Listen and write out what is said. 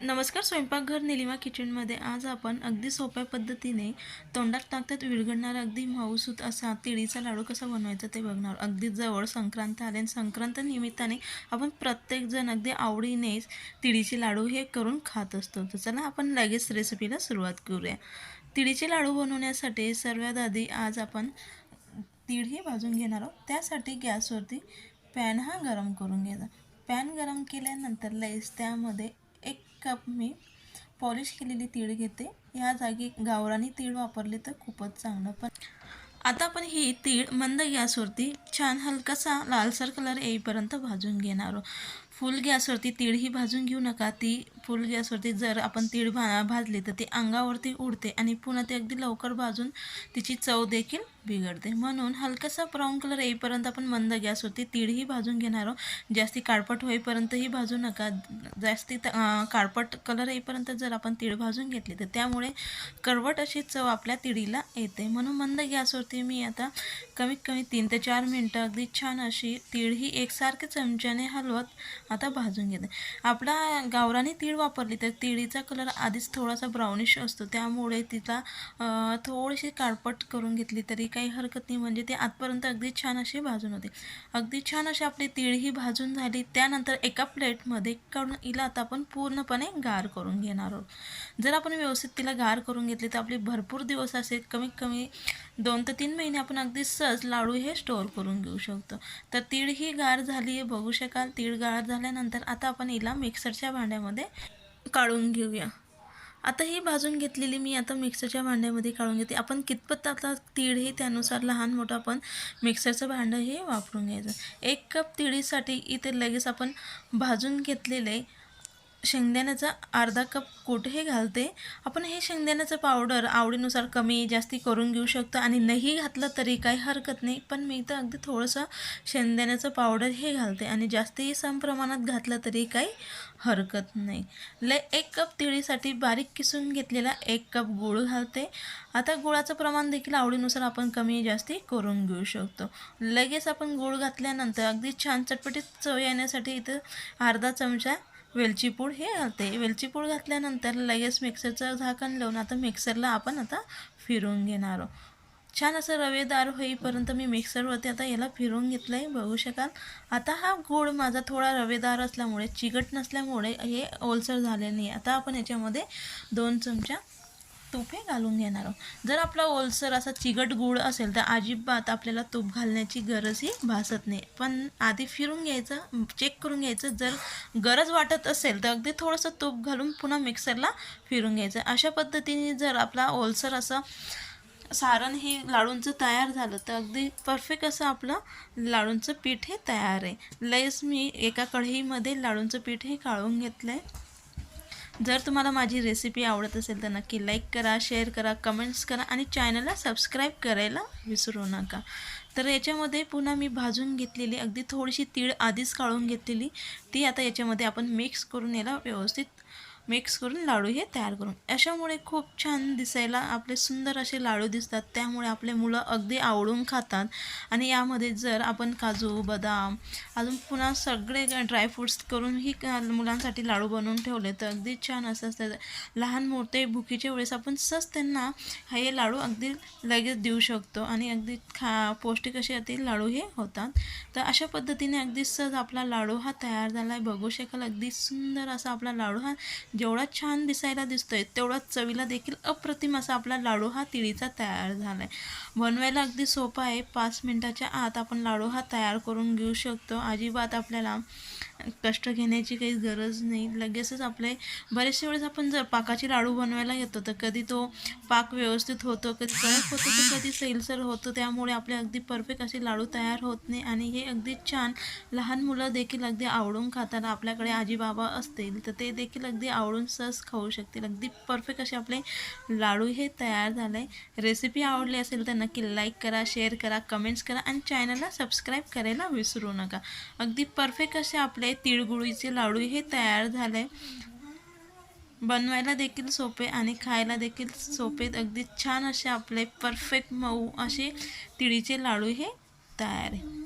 नमस्कार स्वयंपाकघर निलिमा किचनमध्ये आज आपण अगदी सोप्या पद्धतीने तोंडात टाकतात विरघळणारा अगदी मऊसूत असा तिळीचा लाडू कसा बनवायचा ते बघणार. अगदी जवळ संक्रांत आले आणि संक्रांत निमित्ताने आपण प्रत्येकजण अगदी आवडीनेच तिळीचे लाडू हे करून खात असतो. तर चला आपण लगेच रेसिपीला सुरुवात करूया. तिळीचे लाडू बनवण्यासाठी सर्वात आधी आज आपण तिळही भाजून घेणार आहोत. त्यासाठी गॅसवरती पॅन हा गरम करून घ्यायचा. पॅन गरम केल्यानंतर लईस त्यामध्ये कप मी पॉलिश केलेली तीळ घेते. या जागी गावरानी तीळ वापरली तर खूपच चांगलं पण आता आपण ही तीळ मंद गॅसवरती छान हलकासा लालसर कलर येईपर्यंत भाजून घेणार आहोत. फुल गॅसवरती तीळ ही भाजून घेऊ नका. ती फुल गॅसवरती जर आपण तीळ भा भाजली तर ती अंगावरती उडते आणि पुन्हा ते अगदी लवकर भाजून तिची चव देखील बिघडते. म्हणून हलकासा ब्राऊन कलर येईपर्यंत आपण मंद गॅसवरती तीळही भाजून घेणार आहोत. जास्ती काळपट होईपर्यंतही भाजू नका. जास्ती काळपट कलर येईपर्यंत जर आपण तीळ भाजून घेतली तर त्यामुळे करवट अशी चव आपल्या तिळीला येते. म्हणून मंद गॅसवरती मी आता कमीत कमी तीन ते चार मिनटं अगदी छान अशी तीळ ही एकसारखे चमच्याने हलवत आता भाजून घेते. आपला गावरानी तीळ वापरली तर तिळीचा कलर आधीच थोडासा ब्राउनिश असतो. त्यामुळे तिला थोडीशी काळपट करून घेतली तरी काही हरकत नाही. म्हणजे ते आतपर्यंत अगदी छान अशी भाजून होते. अगदी छान अशी आपली तिळही भाजून झाली. त्यानंतर एका प्लेटमध्ये काढून हिला आता आपण पूर्णपणे गार करून घेणार आहोत. जर आपण व्यवस्थित तिला गार करून घेतली तर आपली भरपूर दिवस असेल कमीत कमी दोन ते तीन महिने आपण अगदी सहज लाडू हे स्टोअर करून घेऊ शकतो. तर तीळ ही गार झाली आहे बघू शकाल. तीळ गार झाल्यानंतर आता आपण हिला मिक्सरच्या भांड्यामध्ये काढून घेऊया. आता ही भाजून घेतलेली मी आता मिक्सरच्या भांड्यामध्ये काढून घेते. आपण कितपत आता तीळ हे त्यानुसार लहान मोठं आपण मिक्सरचं भांडं हे वापरून घ्यायचं. एक कप तिळीसाठी इथे लगेच आपण भाजून घेतलेले शेंगदाण्याचा अर्धा कप कुठे घालते. आपण हे शेंगदाण्याचं पावडर आवडीनुसार कमी जास्ती करून घेऊ शकतो आणि नाही घातलं तरी काही हरकत नाही. पण मी तर अगदी थोडंसं शेंगदाण्याचं पावडर हे घालते आणि जास्ती सम प्रमाणात घातलं तरी काही हरकत नाही. लय एक कप तिळीसाठी बारीक किसून घेतलेला एक कप गूळ घालते. आता गुळाचं प्रमाण देखील आवडीनुसार आपण कमी जास्ती करून घेऊ शकतो. लगेच आपण गूळ घातल्यानंतर अगदी छान चटपटीत चव येण्यासाठी इथं अर्धा चमचा वेलची पूड हे घालते. वेलची पूड घातल्यानंतर लगेच मिक्सरचं झाकण लावून आता मिक्सरला आपण आता फिरून घेणार आहोत. छान असं रवेदार होईपर्यंत मी मिक्सरवरती आता याला फिरून घेतलं आहे बघू शकाल. आता हा गोड माझा थोडा रवेदार असल्यामुळे चिकट नसल्यामुळे हे ओलसर झाले नाही आता आपण याच्यामध्ये दोन चमचा तूप हे घालून घेणार आहोत. जर आपला ओलसर असा चिकट गुळ असेल तर अजिबात आपल्याला तूप घालण्याची गरजही भासत नाही. पण आधी फिरून घ्यायचं चेक करून घ्यायचं. जर गरज वाटत असेल तर अगदी थोडंसं तूप घालून पुन्हा मिक्सरला फिरून घ्यायचं. अशा पद्धतीने जर आपला ओलसर असं सारण हे लाडूंचं तयार झालं तर अगदी परफेक्ट असं आपलं लाडूंचं पीठ हे तयार आहे. लयच मी एका कढईमध्ये लाडूंचं पीठ हे काढून घेतलं आहे जर तुम्हाला माझी रेसिपी आवडत असेल तर नक्की लाईक करा शेअर करा कमेंट्स करा आणि चॅनलला सबस्क्राईब करायला विसरू नका. तर याच्यामध्ये पुन्हा मी भाजून घेतलेली अगदी थोडीशी तीळ आधीच काढून घेतलेली ती आता याच्यामध्ये आपण मिक्स करून याला व्यवस्थित मिक्स करून लाडू हे तयार करून. अशामुळे खूप छान दिसायला आपले सुंदर असे लाडू दिसतात. त्यामुळे आपले मुलं अगदी आवडून खातात. आणि यामध्ये जर आपण काजू बदाम अजून पुन्हा सगळे ड्रायफ्रूट्स करूनही मुलांसाठी लाडू बनवून ठेवले तर अगदी छान असं असतं. लहान मोठे भुकीच्या वेळेस आपण सहज त्यांना हे लाडू अगदी लगेच देऊ शकतो आणि अगदी खा पौष्टिक असे ते लाडू हे होतात. तर अशा पद्धतीने अगदी सहज आपला लाडू हा तयार झाला आहे बघू शकाल अगदी सुंदर असा आपला लाडू हा जेवढा छान दिसायला दिसतोय तेवढा चवीला देखील अप्रतिम असा आपला लाडू हा तिळीचा तयार झाला आहे बनवायला अगदी सोपा आहे. पाच मिनटाच्या आत आपण लाडू हा तयार करून घेऊ शकतो. अजिबात आपल्याला कष्ट घेण्याची काही गरज नाही. लगेचच आपले बरेचसे वेळेस आपण जर पाकाची लाडू बनवायला येतो तर कधी तो पाक व्यवस्थित होतो कधी कडक होतो तर कधी सैलसर होतो. त्यामुळे आपले अगदी परफेक्ट असे लाडू तयार होत नाही आणि हे अगदी छान लहान मुलं देखील अगदी आवडून खाताना आपल्याकडे आजी बाबा असतील तर ते देखील अगदी आव आवडून सहज खाऊ शकतील. अगदी परफेक्ट असे आपले लाडू हे तयार झाले. रेसिपी आवडली असेल तर नक्की लाईक करा शेअर करा कमेंट्स करा आणि चॅनलला सबस्क्राईब करायला विसरू नका. अगदी परफेक्ट असे आपले तिळगुळीचे लाडू हे तयार झाले. बनवायला देखील सोपे आणि खायला देखील सोपे. अगदी छान असे आपले परफेक्ट मऊ असे तिळीचे लाडू हे तयार आहे.